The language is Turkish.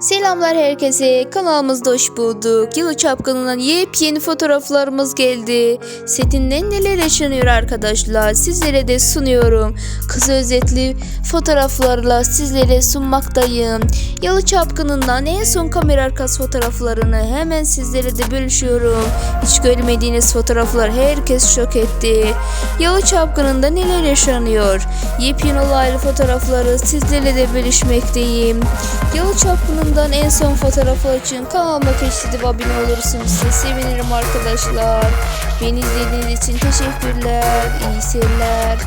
Selamlar herkese. Kanalımızda hoş bulduk. Yılı Çapkını'ndan yepyeni fotoğraflarımız geldi. Setinden neler yaşanıyor arkadaşlar. Sizlere de sunuyorum. Kısa özetli fotoğraflarla sizlere sunmaktayım. Yalı Çapkını'ndan en son kamera arkası fotoğraflarını hemen sizlere de bölüşüyorum. Hiç görmediğiniz fotoğraflar herkes şok etti. Yalı Çapkını'nda neler yaşanıyor? Yepyeni olaylı fotoğrafları sizlerle de bölüşmekteyim. Yalı Çapkını'ndan en son fotoğraflar için kanalıma keşfedip abone olursunuz. Size sevinirim arkadaşlar. Beni izlediğiniz için teşekkürler. İyi seyirler.